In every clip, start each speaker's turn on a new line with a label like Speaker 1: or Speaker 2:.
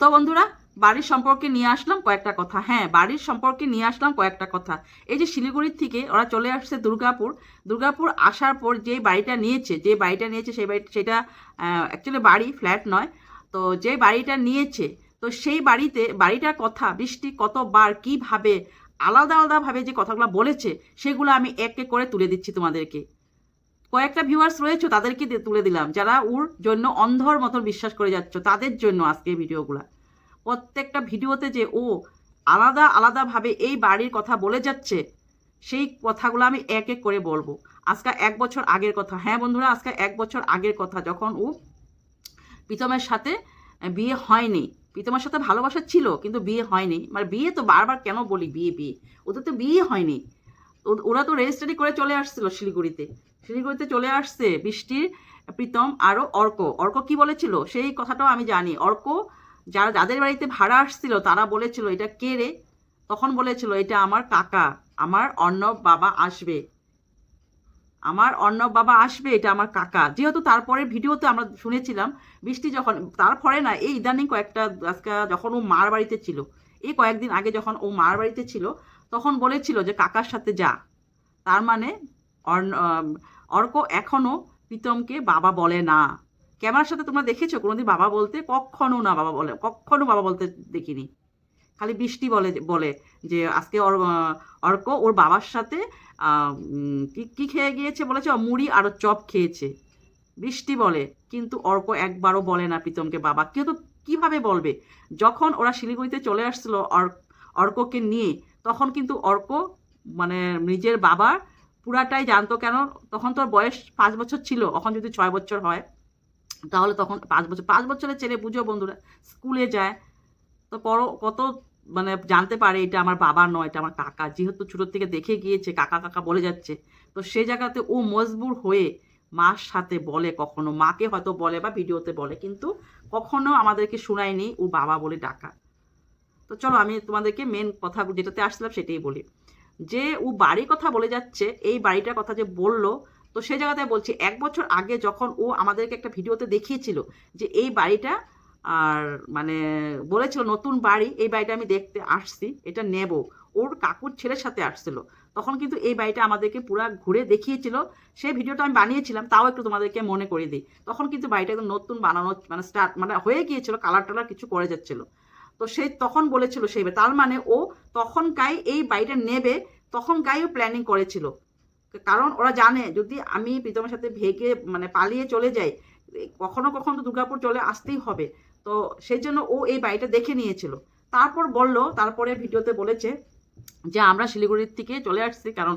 Speaker 1: তো বন্ধুরা, বাড়ির সম্পর্কে নিয়ে আসলাম কয়েকটা কথা। হ্যাঁ বাড়ির সম্পর্কে নিয়ে আসলাম কয়েকটা কথা। এই যে শিলিগুড়ির থেকে ওরা চলে আসছে দুর্গাপুর দুর্গাপুর আসার পর যে বাড়িটা নিয়েছে, যে বাড়িটা নিয়েছে সেই বাড়ি, সেটা অ্যাকচুয়ালি বাড়ি ফ্ল্যাট নয়। তো যে বাড়িটা নিয়েছে, তো সেই বাড়িতে, বাড়িটার কথা, বৃষ্টি কতবার, কীভাবে, আলাদা আলাদাভাবে যে কথাগুলো বলেছে, সেগুলো আমি এক এক করে তুলে দিচ্ছি তোমাদেরকে। কয়েকটা ভিউয়ার্স রয়েছে, তাদেরকে তুলে দিলাম। যারা ওর জন্য অন্ধর মতন বিশ্বাস করে যাচ্ছ, তাদের জন্য আজকে এই ভিডিওগুলো। প্রত্যেকটা ভিডিওতে যে ও আলাদা আলাদাভাবে এই বাড়ির কথা বলে যাচ্ছে, সেই কথাগুলো আমি এক এক করে বলব। আজকে এক বছর আগের কথা। হ্যাঁ বন্ধুরা, আজকে এক বছর আগের কথা। যখন ও প্রীতমের সাথে বিয়ে হয়নি, প্রীতমের সাথে ভালোবাসা ছিল, কিন্তু বিয়ে হয়নি। মানে বিয়ে তো বারবার কেন বলি? বিয়ে বিয়ে। ওদের তো বিয়ে হয়নি। ওরা তো রেজিস্ট্রি করে চলে আসছিল শিলিগুড়িতে। শিলিগুড়িতে চলে আসছে বৃষ্টির প্রীতম আরও অর্ক। অর্ক কি বলেছিল? সেই কথাটাও আমি জানি। অর্ক যারা, যাদের বাড়িতে ভাড়া আসছিল, তারা বলেছিল, এটা কে রে? তখন বলেছিল, এটা আমার কাকা। আমার অর্ণব বাবা আসবে। আমার অর্ণব বাবা আসবে, এটা আমার কাকা। যেহেতু তারপরে ভিডিওতে আমরা শুনেছিলাম, বৃষ্টি যখন, তারপরে না, এই ইদানিং কয়েকটা, আজকে যখন ও মার বাড়িতে ছিল, এই কয়েকদিন আগে যখন ও মার বাড়িতে ছিল, তখন বলেছিল যে, কাকার সাথে যা। তার মানে অর্ণ- অর্ক এখনও প্রীতমকে বাবা বলে না। ক্যামেরার সাথে তোমরা দেখেছ? কোনোদিন বাবা বলতে কখনো না বাবা বলে, কখনো বাবা বলতে দেখিনি। খালি বৃষ্টি বলে বলে যে আজকে অর, অর্ক ওর বাবার সাথে কি কি খেয়ে গিয়েছে বলেছে? মুড়ি আর চপ খেয়েছে। বৃষ্টি বলে, কিন্তু অর্ক একবারও বলে না প্রীতমকে বাবা। কেউ তো কীভাবে বলবে? যখন ওরা শিলিগুড়িতে চলে আসছিল অর- অর্ককে নিয়ে, তখন কিন্তু অর্ক মানে নিজের বাবা পুরাটাই জানতো কেন? তখন তোর বয়স পাঁচ বছর ছিল, এখন যদি ছয় বছর হয়, তাহলে তখন পাঁচ বছর, পাঁচ বছরের ছেলে বুঝো বন্ধুরা, স্কুলে যায়, তো পর, কত মানে জানতে পারে এটা আমার বাবা নয়, এটা আমার কাকা, যেহেতু ছোটোর থেকে দেখে গিয়েছে, কাকা কাকা বলে যাচ্ছে, তো সে জায়গাতে ও মজবুর হয়ে মার সাথে বলে কখনো, মাকে হয়তো বলে বা ভিডিওতে বলে, কিন্তু কখনো আমাদেরকে শোনায়নি ও বাবা বলে ডাকা। তো চলো আমি তোমাদেরকে মেন কথা যেটাতে আসছিলাম সেটাই বলি। যে ও বাড়ির কথা বলে যাচ্ছে, এই বাড়িটার কথা যে বলল, তো সেই জায়গাতে বলছি, এক বছর আগে যখন ও আমাদেরকে একটা ভিডিওতে দেখিয়েছিল যে এই বাড়িটা, আর মানে বলেছিল নতুন বাড়ি, এই বাড়িটা আমি দেখতে আসছি, এটা নেব। ওর কাকুর ছেলের সাথে আসছিল। তখন কিন্তু এই বাড়িটা আমাদেরকে পুরা ঘুরে দেখিয়েছিল। সেই ভিডিওটা আমি বানিয়েছিলাম, তাও একটু তোমাদেরকে মনে করে দিই। তখন কিন্তু বাড়িটা একদম নতুন বানানো মানে স্টার্ট মানে হয়ে গিয়েছিল কালার টালার কিছু করে যাচ্ছিল। তো সে তখন বলেছিল সেই তার মানে ও তখন কাই এই বাড়িটা নেবে, তখন ও প্ল্যানিং করেছিল। কারণ ওরা জানে যদি আমি প্রীতমের সাথে ভেগে মানে পালিয়ে চলে যাই, কখনো কখনো তো দুর্গাপুর চলে আসতেই হবে। তো সেই জন্য ও এই বাড়িটা দেখে নিয়েছিল। তারপর বলল, তারপরে ভিডিওতে বলেছে যে আমরা শিলিগুড়ির থেকে চলে আসছি, কারণ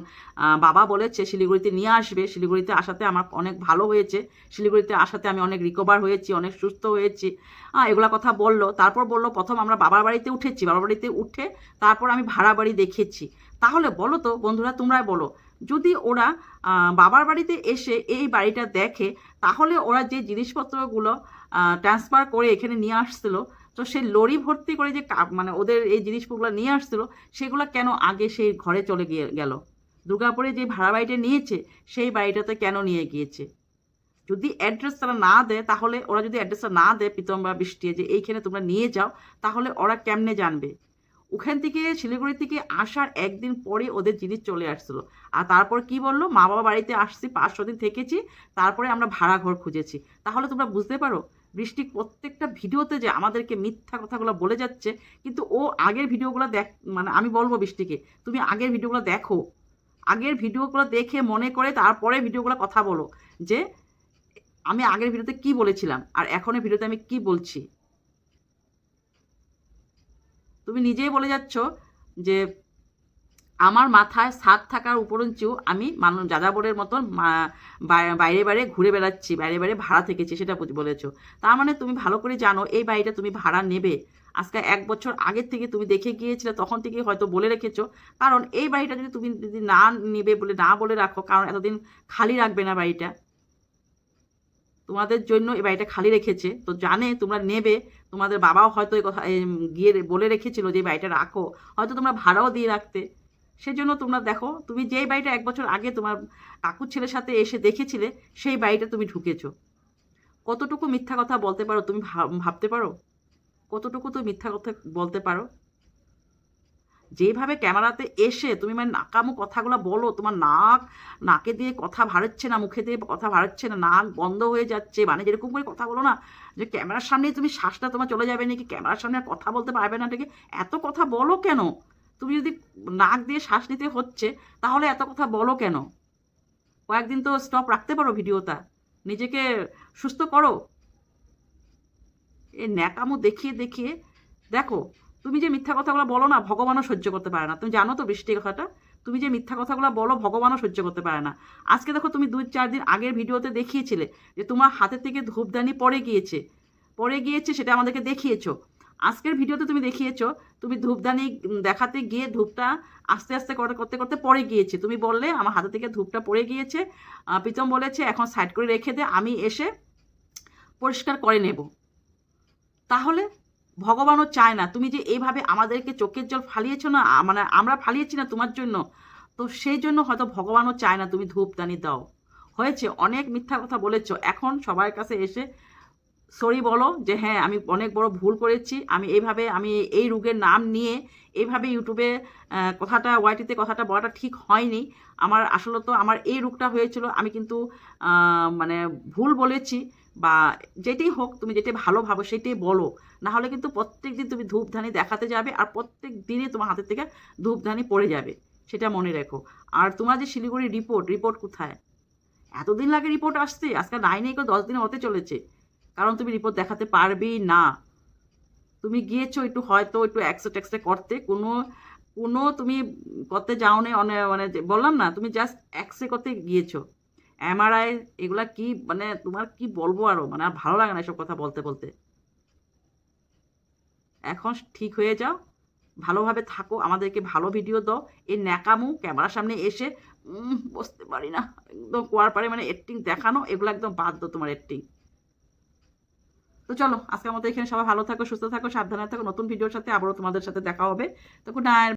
Speaker 1: বাবা বলেছে শিলিগুড়িতে নিয়ে আসবে। শিলিগুড়িতে আসাতে আমার অনেক ভালো হয়েছে। শিলিগুড়িতে আসাতে আমি অনেক রিকভার হয়েছি, অনেক সুস্থ হয়েছি। এগুলা কথা বলল। তারপর বলল, প্রথম আমরা বাবার বাড়িতে উঠেছি। বাবার বাড়িতে উঠে তারপর আমি ভাড়া বাড়ি দেখেছি। তাহলে বলো তো, বন্ধুরা, তোমরাই বলো, যদি ওরা বাবার বাড়িতে এসে এই বাড়িটা দেখে, তাহলে ওরা যে জিনিসপত্রগুলো ট্রান্সফার করে এখানে নিয়ে আসছিল তো সেই লরি ভর্তি করে যে মানে ওদের এই জিনিসগুলো নিয়ে আসছিল, সেগুলো কেন আগে সেই ঘরে চলে গিয়ে গেল? দুর্গাপুরে যে ভাড়া বাড়িটা নিয়েছে, সেই বাড়িটাতে কেন নিয়ে গিয়েছে? যদি অ্যাড্রেস তারা না দেয়, তাহলে ওরা যদি অ্যাড্রেসটা না দেয় প্রীতম বা বৃষ্টি যে এইখানে তোমরা নিয়ে যাও, তাহলে ওরা কেমনে জানবে? ওখান থেকে শিলিগুড়ি থেকে আসার একদিন পরে ওদের জিনিস চলে আসছিল। আর তারপর কি বলল? মা বাবা বাড়িতে আসছি পাঁচ ছ দিন থেকেছি, তারপরে আমরা ভাড়া ঘর খুঁজেছি। তাহলে তোমরা বুঝতে পারো বৃষ্টি প্রত্যেকটা ভিডিওতে যে আমাদেরকে মিথ্যা কথাগুলো বলে যাচ্ছে, কিন্তু ও আগের ভিডিওগুলো দেখ মানে আমি বলব বৃষ্টিকে, তুমি আগের ভিডিওগুলো দেখো। আগের ভিডিওগুলো দেখে মনে করে তারপরে ভিডিওগুলো কথা বলো, যে আমি আগের ভিডিওতে কি বলেছিলাম আর এখনের ভিডিওতে আমি কি বলছি। তুমি নিজেই বলে যাচ্ছ যে আমার মাথায় ছাদ থাকার উপরঞ্চেও আমি মানুষ যাযাবরের মতন বাইরে বাইরে ঘুরে বেড়াচ্ছি, বাইরে বাইরে ভাড়া থেকেছি, সেটা বলেছ। তার মানে তুমি ভালো করে জানো, এই বাড়িটা তুমি ভাড়া নেবে। আজকে এক বছর আগের থেকে তুমি দেখে গিয়েছিলে, তখন থেকে হয়তো বলে রেখেছো। কারণ এই বাড়িটা যদি তুমি যদি না নেবে বলে, না বলে রাখো, কারণ এতদিন খালি রাখবে না বাড়িটা। তোমাদের জন্য এই বাড়িটা খালি রেখেছে। তো জানে, তোমরা নেবে। তোমাদের বাবাও হয়তো এই কথা গিয়ে বলে রেখেছিল যে বাড়িটা রাখো। হয়তো তোমরা ভাড়াও দিয়ে রাখতে। সেজন্য তোমরা দেখো, তুমি যেই বাড়িটা এক বছর আগে তোমার কাকুর ছেলের সাথে এসে দেখেছিলে, সেই বাড়িটা তুমি ঢুকেছো। কতটুকু মিথ্যা কথা বলতে পারো তুমি ভাব- ভাবতে পারো? কতটুকু তুমি মিথ্যা কথা বলতে পারো? যেভাবে ক্যামেরাতে এসে তুমি মানে নাকামো কথাগুলো বলো, তোমার নাক, নাকে দিয়ে কথা ভাড়াচ্ছে না, মুখে দিয়ে কথা ভাড়াচ্ছে না, নাক বন্ধ হয়ে যাচ্ছে মানে যেরকম করে কথা বলো না, যে ক্যামেরার সামনেই তুমি শ্বাসটা তোমার চলে যাবে নাকি, ক্যামেরার সামনে কথা বলতে পারবে না নাকি এত কথা বলো কেন? তুমি যদি নাক দিয়ে শ্বাস নিতে হচ্ছে, তাহলে এত কথা বলো কেন? কয়েকদিন তো স্টপ রাখতে পারো ভিডিওটা। নিজেকে সুস্থ করো। এ ন্যাকামো দেখিয়ে দেখিয়ে, দেখো, তুমি যে মিথ্যা কথাগুলো বলো না, ভগবানও সহ্য করতে পারে না। তুমি জানো তো বৃষ্টির কথাটা? তুমি যে মিথ্যা কথাগুলো বলো, ভগবানও সহ্য করতে পারে না। আজকে দেখো তুমি দুই, চার দিন আগের ভিডিওতে দেখিয়েছিলে যে তোমার হাতের থেকে ধূপদানি পড়ে গিয়েছে। পড়ে গিয়েছে, সেটা আমাদেরকে দেখিয়েছো। আজকের ভিডিওতে তুমি দেখিয়েছো, তুমি ধূপদানি দেখাতে গিয়ে ধূপটা আস্তে আস্তে করতে করতে করতে পড়ে গিয়েছে। তুমি বললে, আমার হাতে থেকে ধূপটা পড়ে গিয়েছে। প্রীতম বলেছে, এখন সাইড করে রেখে দে, আমি এসে পরিষ্কার করে নেব। তাহলে ভগবানও চায় না, তুমি যে এইভাবে আমাদেরকে চোখের জল ফালিয়েছো না মানে আমরা ফালিয়েছি না তোমার জন্য? তো সেই জন্য হয়তো ভগবানও চায় না, তুমি ধূপদানি দাও। হয়েছে, অনেক মিথ্যা কথা বলেছ, এখন সবার কাছে এসে সরি বলো যে হ্যাঁ আমি অনেক বড় ভুল করেছি। আমি এইভাবে, আমি এই রোগের নাম নিয়ে এইভাবে ইউটিউবে কথাটা ওয়াইটিতে কথাটা বলাটা ঠিক হয়নি। আমার আসলে তো আমার এই রোগটা হয়েছিল। আমি কিন্তু মানে ভুল বলেছি বা যেটাই হোক, তুমি যেটাই ভালো ভাবো সেটাই বলো। না হলে কিন্তু প্রত্যেক দিন তুমি ধূপধানি দেখাতে যাবে আর প্রত্যেক দিনই তোমার হাতের থেকে ধূপধানি পড়ে যাবে। সেটা মনে রেখো। আর তোমার যে শিলিগুড়ি রিপোর্ট রিপোর্ট কোথায়? এতদিন লাগে রিপোর্ট আসতে? আজকে নাই নেই করে দশ দিন হতে চলেছে। কারণ তুমি রিপোর্ট দেখাতে পারবেই না। তুমি গিয়েছো একটু হয়তো একটু এক্সরে টেক্সরে করতে, কোনো কোনো তুমি করতে যাও নি অনেক মানে বললাম না, তুমি জাস্ট এক্সরে করতে গিয়েছো। এমআরআই এগুলা কি মানে তোমার কি বলব আরও? মানে আর ভালো লাগে না এসব কথা বলতে বলতে। এখন ঠিক হয়ে যাও, ভালোভাবে থাকো, আমাদেরকে ভালো ভিডিও দাও। এই ন্যাকামু ক্যামেরার সামনে এসে বসতে পারি না। একদম কোয়ার পারে মানে এডিটিং দেখানো, এগুলো একদম বাদ দাও তোমার এডিটিং তো চলো, আজকের মতো এখানে সবাই ভালো থাকো, সুস্থ থাকো, সাবধানে থাকো। নতুন ভিডিওর সাথে আবারও তোমাদের সাথে দেখা হবে। তো গুড নাইট